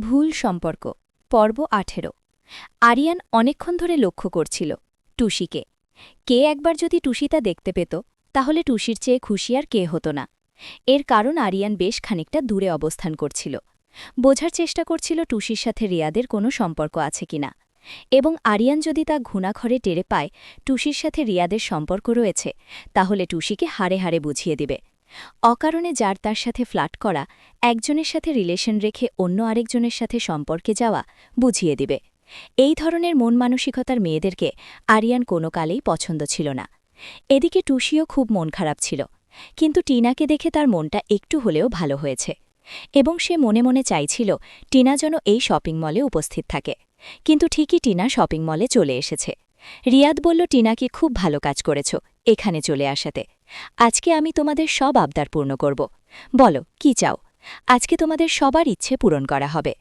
ভুল সম্পর্ক, পর্ব আঠেরো। আরিয়ান অনেকক্ষণ ধরে লক্ষ্য করছিল টুসিকে। কে একবার যদি টুসিতা দেখতে পেত, তাহলে টুসির চেয়ে খুশি আর কে হতো না। এর কারণ আরিয়ান বেশ খানিকটা দূরে অবস্থান করছিল। বোঝার চেষ্টা করছিল টুসির সাথে রিয়াদের কোনো সম্পর্ক আছে কিনা। এবং আরিয়ান যদি তা ঘুণাখরে টেরে পায়, টুসির সাথে রিয়াদের সম্পর্ক রয়েছে, তাহলে টুসিকে হাড়ে হাড়ে বুঝিয়ে দিবে। অকারণে যার তার সাথে ফ্ল্যাট করা, একজনের সাথে রিলেশন রেখে অন্য আরেকজনের সাথে সম্পর্কে যাওয়া বুঝিয়ে দিবে। এই ধরনের মন মানসিকতার মেয়েদেরকে আরিয়ান কোনো কালেই পছন্দ ছিল না। এদিকে টুসিও খুব মন খারাপ ছিল, কিন্তু টিনাকে দেখে তার মনটা একটু হলেও ভালো হয়েছে। এবং সে মনে মনে চাইছিল টিনা যেন এই শপিং মলে উপস্থিত থাকে, কিন্তু ঠিকই টিনা শপিং মলে চলে এসেছে। রিয়াদ বলল, টিনাকে খুব ভালো কাজ করেছ, এখানে চলে আসাতে। আজকে আমি তোমাদের সব আবদার পূর্ণ করব। বলো, কি চাও? আজকে তোমাদের সবার ইচ্ছে পূরণ করা হবে।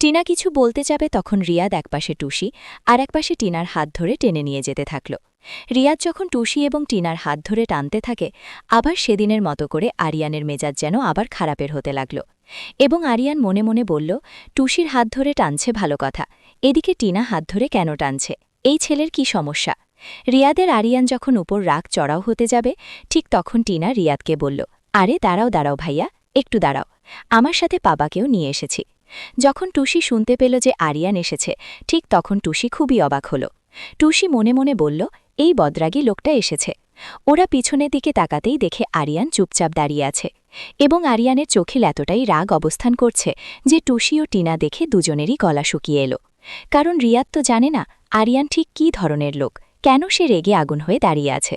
টিনা কিছু বলতে যাবে তখন রিয়াদ একপাশে টুসি আর একপাশে টিনার হাত ধরে টেনে নিয়ে যেতে থাকল। রিয়াদ যখন টুসি এবং টিনার হাত ধরে টানতে থাকে, আবার সেদিনের মতো করে আরিয়ানের মেজাজ যেন আবার খারাপের হতে লাগল। এবং আরিয়ান মনে মনে বলল, টুসির হাত ধরে টানছে ভালো কথা। এদিকে টিনা হাত ধরে কেন টানছে? এই ছেলের কি সমস্যা? রিয়াদের আরিয়ান যখন উপর রাগ চড়াও হতে যাবে, ঠিক তখন টিনা রিয়াদকে বলল, আরে, দাঁড়াও দাঁড়াও ভাইয়া, একটু দাঁড়াও। আমার সাথে পাবাকেও নিয়ে এসেছি। যখন টুসি শুনতে পেল যে আরিয়ান এসেছে, ঠিক তখন টুসি খুবই অবাক হল। টুসি মনে মনে বলল, এই বদরাগী লোকটা এসেছে। ওরা পিছনের দিকে তাকাতেই দেখে আরিয়ান চুপচাপ দাঁড়িয়ে আছে এবং আরিয়ানের চোখে এতটাই রাগ অবস্থান করছে যে টুসি ও টিনা দেখে দুজনেরই গলা শুকিয়ে এলো। কারণ রিয়াদ তো জানে না আরিয়ান ঠিক কী ধরনের লোক। কেন সে রেগে আগুন হয়ে দাঁড়িয়ে আছে?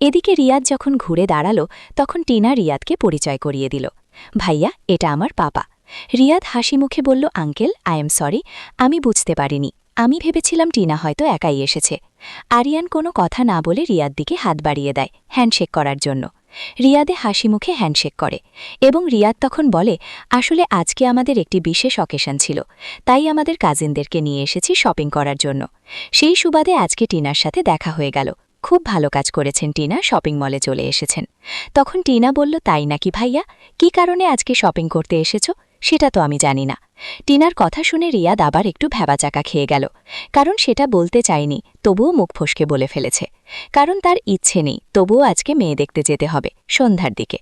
এদিকে রিয়াদ যখন ঘুরে দাঁড়াল, তখন টিনা রিয়াদকে পরিচয় করিয়ে দিল। ভাইয়া, এটা আমার পাপা। রিয়াদ হাসি মুখে বলল, আঙ্কেল, আই এম সরি, আমি বুঝতে পারিনি। আমি ভেবেছিলাম টিনা হয়তো একাই এসেছে। আরিয়ান কোনো কথা না বলে রিয়াদ দিকে হাত বাড়িয়ে দেয়, হ্যান্ডশেক করার জন্য। রিয়াদে হাসি মুখে হ্যান্ডশেক করে এবং রিয়াদ তখন বলে, আসলে আজকে আমাদের একটি বিশেষ অকেশন ছিল, তাই আমাদের কাজিনদেরকে নিয়ে এসেছি শপিং করার জন্য। সেই সুবাদে আজকে টিনার সাথে দেখা হয়ে গেল। খুব ভালো কাজ করেছেন টিনা, শপিং মলে চলে এসেছেন। তখন টিনা বলল, তাই নাকি ভাইয়া? কি কারণে আজকে শপিং করতে এসেছ? সেটা তো আমি জানি না। টিনার কথা শুনে রিয়াদ আবার একটু ভ্যাবাচাকা খেয়ে গেল। কারণ সেটা বলতে চায়নি, তবুও মুখ ফসকে বলে ফেলেছে। কারণ তার ইচ্ছে নেই, তবুও আজকে মেয়ে দেখতে যেতে হবে, সন্ধ্যার দিকে।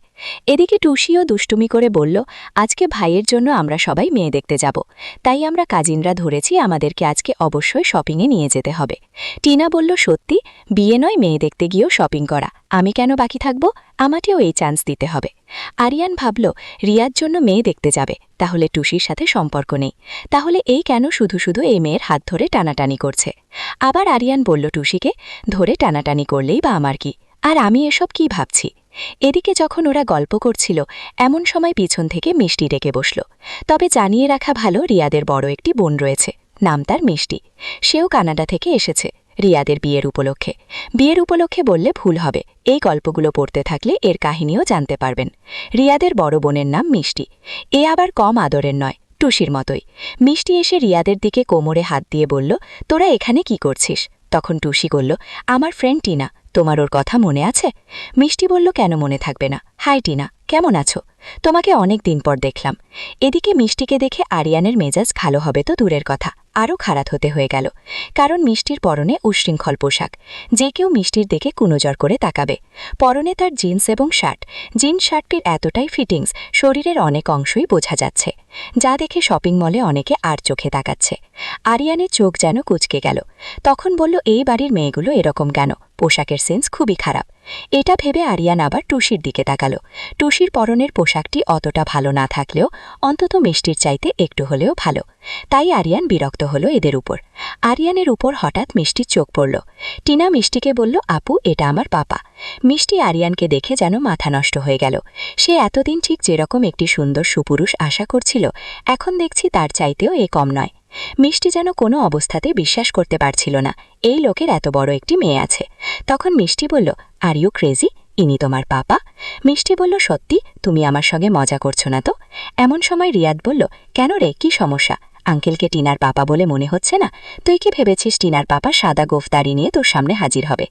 এদিকে টুসিও দুষ্টুমি করে বলল, আজকে ভাইয়ের জন্য আমরা সবাই মেয়ে দেখতে যাব। তাই আমরা কাজিনরা ধরেছি আমাদেরকে আজকে অবশ্যই শপিংয়ে নিয়ে যেতে হবে। টিনা বলল, সত্যি? বিয়ে নয় মেয়ে দেখতে গিয়েও শপিং করা। আমি কেন বাকি থাকব? আমাকেও এই চান্স দিতে হবে। আরিয়ান ভাবল, রিয়ার জন্য মেয়ে দেখতে যাবে, তাহলে টুসির সাথে সম্পর্ক নেই। তাহলে এই কেন শুধু শুধু এই মেয়ের হাত ধরে টানাটানি করছে? আবার আরিয়ান বলল, টুসিকে ধরে টানাটানি করলেই বা আমার কি? আর আমি এসব কি ভাবছি? এদিকে যখন ওরা গল্প করছিল, এমন সময় পিছন থেকে মিষ্টি ডেকে বসল। তবে জানিয়ে রাখা ভালো, রিয়াদের বড় একটি বোন রয়েছে। নাম তার মিষ্টি। সেও কানাডা থেকে এসেছে, রিয়াদের বিয়ের উপলক্ষে। বিয়ের উপলক্ষে বললে ভুল হবে, এই গল্পগুলো পড়তে থাকলে এর কাহিনীও জানতে পারবেন। রিয়াদের বড় বোনের নাম মিষ্টি। এ আবার কম আদরের নয়। টুসির মতোই। মিষ্টি এসে রিয়াদের দিকে কোমরে হাত দিয়ে বলল, তোরা এখানে কি করছিস? তখন টুসি বলল, আমার ফ্রেন্ড টিনা, তোমার ওর কথা মনে আছে? মিষ্টি বলল, কেন মনে থাকবে না? হাই টিনা কেমন আছো? তোমাকে অনেক দিন পর দেখলাম। এদিকে মিষ্টিকে দেখে আরিয়ানের মেজাজ ভালো হবে তো দূরের কথা। আরও খারাপ হতে হয়ে গেল। কারণ মিষ্টির পরনে উশৃঙ্খল পোশাক। যে কেউ মিষ্টির দেখে কুনজর করে তাকাবে। পরনে তার জিন্স এবং শার্ট। জিন্স শার্টটির এতটাই ফিটিংস শরীরের অনেক অংশই বোঝা যাচ্ছে। যা দেখে শপিং মলে অনেকে আর চোখে তাকাচ্ছে। আরিয়ানের চোখ যেন কুচকে গেল। তখন বলল, এই বাড়ির মেয়েগুলো এরকম কেন? পোশাকের সেন্স খুবই খারাপ। এটা ভেবে আরিয়ান আবার টুসির দিকে তাকালো। টুসির পরনের পোশাকটি অতটা ভালো না থাকলেও অন্তত মিষ্টির চাইতে একটু হলেও ভালো। তাই আরিয়ান বিরক্ত হলো এদের উপর। আরিয়ানের উপর হঠাৎ মিষ্টির চোখ পড়ল। টিনা মিষ্টিকে বলল, আপু, এটা আমার পাপা। মিষ্টি আরিয়ানকে দেখে যেন মাথা নষ্ট হয়ে গেল। সে এতদিন ঠিক যেরকম একটি সুন্দর সুপুরুষ আশা করছিল, এখন দেখছি তার চাইতেও এ কম নয়। মিষ্টি যেন কোনো অবস্থাতে বিশ্বাস করতে পারছিল না। এই লোকের এত বড় একটি মেয়ে আছে। তখন মিষ্টি বলল আর ইউ ক্রেজি ইনি তোমার পাপা। মিষ্টি বলল, সত্যি, তুমি আমার সঙ্গে মজা করছ না তো? এমন সময় রিয়াদ বলল, কেন রে, কি সমস্যা? আঙ্কেলকে টিনার পাপা বলে মনে হচ্ছে না? তুই কি ভেবেছিস টিনার পাপা সাদা গোফদারি নিয়ে তোর সামনে হাজির হবে?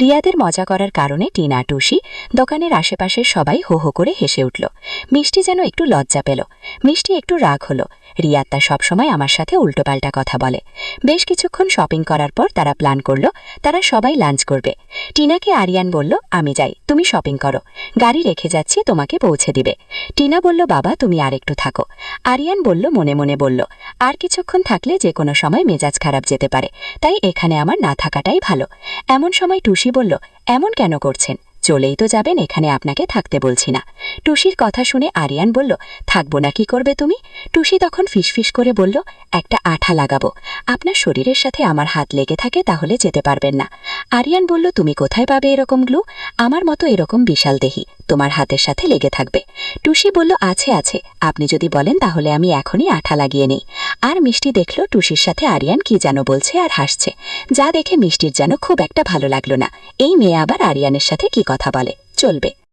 রিয়াদের মজা করার কারণে টিনা, টুসি দোকানের আশেপাশের সবাই হো হো করে হেসে উঠল। মিষ্টি যেন একটু লজ্জা পেল। মিষ্টি একটু রাগ হলো। রিয়াদ তা সবসময় আমার সাথে উল্টোপাল্টা কথা বলে। বেশ কিছুক্ষণ শপিং করার পর তারা প্ল্যান করল, তারা সবাই লাঞ্চ করবে। টিনাকে আরিয়ান বলল, আমি যাই, তুমি শপিং করো। গাড়ি রেখে যাচ্ছি, তোমাকে পৌঁছে দিবে। টিনা বলল, বাবা, তুমি আর একটু থাকো। আরিয়ান বলল, মনে মনে বলল আর কিছুক্ষণ থাকলে যে কোনো সময় মেজাজ খারাপ যেতে পারে। তাই এখানে আমার না থাকাটাই ভালো। এমন সময় টুসি বলল, এমন কেন করছেন? চলেই তো যাবেন, এখানে আপনাকে থাকতে বলছি না। টুসির কথা শুনে আরিয়ান বলল, থাকব না, কি করবে তুমি? টুসি তখন ফিসফিস করে বলল, একটা আঠা লাগাবো। আপনার শরীরের সাথে আমার হাত লেগে থাকে, তাহলে যেতে পারবেন না। আরিয়ান বলল, তুমি কোথায় পাবে এরকম গ্লু? আমার মতো এরকম বিশাল দেহি। তোমার হাতের সাথে লেগে থাকবে। টুসি বলল, আছে আছে। আপনি যদি বলেন তাহলে আমি এখনই আঠা লাগিয়ে নিই। আর মিষ্টি দেখল, টুসির সাথে আরিয়ান কি যেন বলছে আর হাসছে। যা দেখে মিষ্টির যেন খুব একটা ভালো লাগল না। এই মেয়ে আবার আরিয়ানের সাথে কি কথা বলে? চলবে।